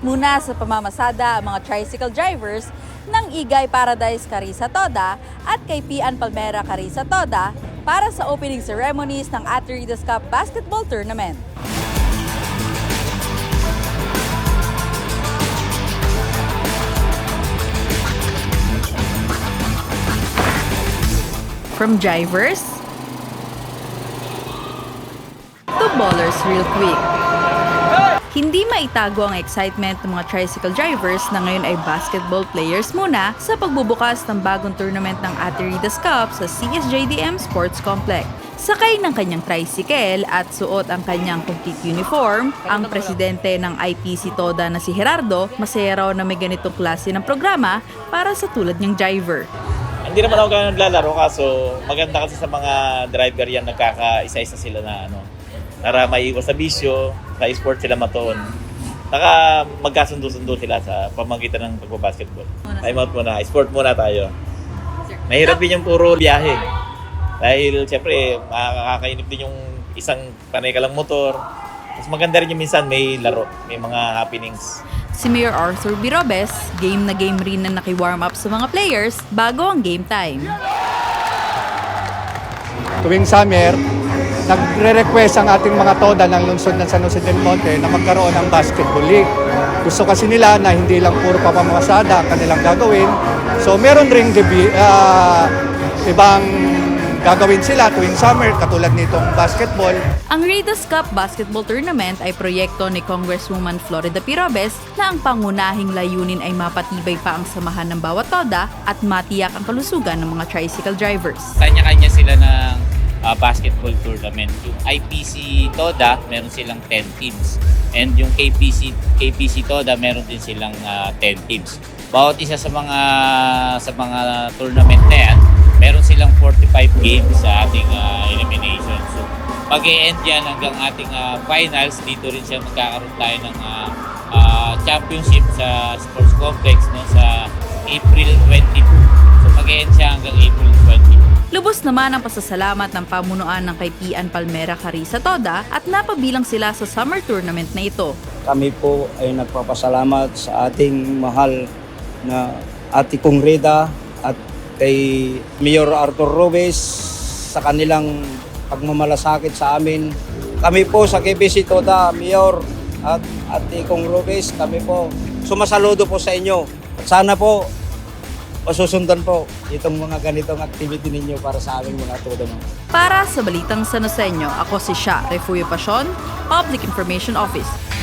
muna sa pamamasada ang mga tricycle drivers ng Igay Paradise Carissa Toda at kay Pian Palmera Carissa Toda para sa opening ceremonies ng Ateridas Cup Basketball Tournament. From drivers to ballers real quick. Hindi maitago ang excitement ng mga tricycle drivers na ngayon ay basketball players muna sa pagbubukas ng bagong tournament ng Ateridas Cup sa CSJDM Sports Complex. Sakay ng kanyang tricycle at suot ang kanyang complete uniform, ang presidente ng IPC Toda na si Gerardo, masaya raw na may ganitong klase ng programa para sa tulad niyang driver. Hindi naman ako ganun naglalaro kaso maganda kasi sa mga driver yan nagkakaisa-isa sila na ano para maiwas sa bisyo, sa sport sila matuon. Saka magkasundo-sundo sila sa pamagitan ng pagbabasketball. Time out muna, sport muna tayo. Mahirap din yung puro biyahe. Dahil siyempre makakainip din yung isang panay ka lang motor. Mas maganda rin yung minsan may laro, may mga happenings. Si Mayor Arthur Birobes, game na game rin na naki-warm up sa mga players bago ang game time. tuwing summer, nagre-request ang ating mga toda ng lungsod ng San Jose del Monte na magkaroon ng basketball league. Gusto kasi nila na hindi lang puro pamamasada ang kanilang gagawin. So meron ring ah, ibang gagawin sila tuwing summer katulad nitong basketball. Ang Raiders Cup Basketball Tournament ay proyekto ni Congresswoman Florida Pirobes na ang pangunahing layunin ay mapatibay pa ang samahan ng bawat toda at matiyak ang kalusugan ng mga tricycle drivers. kanya-kanya sila ng ah, basketball tournament. Yung IPC Toda, meron silang 10 teams. And yung KPC KPC Toda, meron din silang ah, 10 teams. Bawat isa sa mga sa mga tournament na yan, meron silang 45 games sa ating ah, elimination. So, pag end yan hanggang ating ah, finals, dito rin siya magkakaroon tayo ng ah, ah, championship sa sports complex no, sa April 22. So, mag-end siya hanggang April 20. Lubos naman ang pasasalamat ng pamunuan ng kay Pian Palmera Carissa Toda at napabilang sila sa summer tournament na ito. kami po ay nagpapasalamat sa ating mahal na Ate Kong Reda at kay Mayor Arthur Robes sa kanilang pagmamalasakit sa amin. Kami po sa KBC Toda, Mayor at Ate Kong Robes, kami po sumasaludo po sa inyo. At sana po masusundan po itong mga ganitong activity ninyo para sa aming mga ma'am. Para sa Balitang San Joseño, ako si Sha Refugio Pasion, Public Information Office.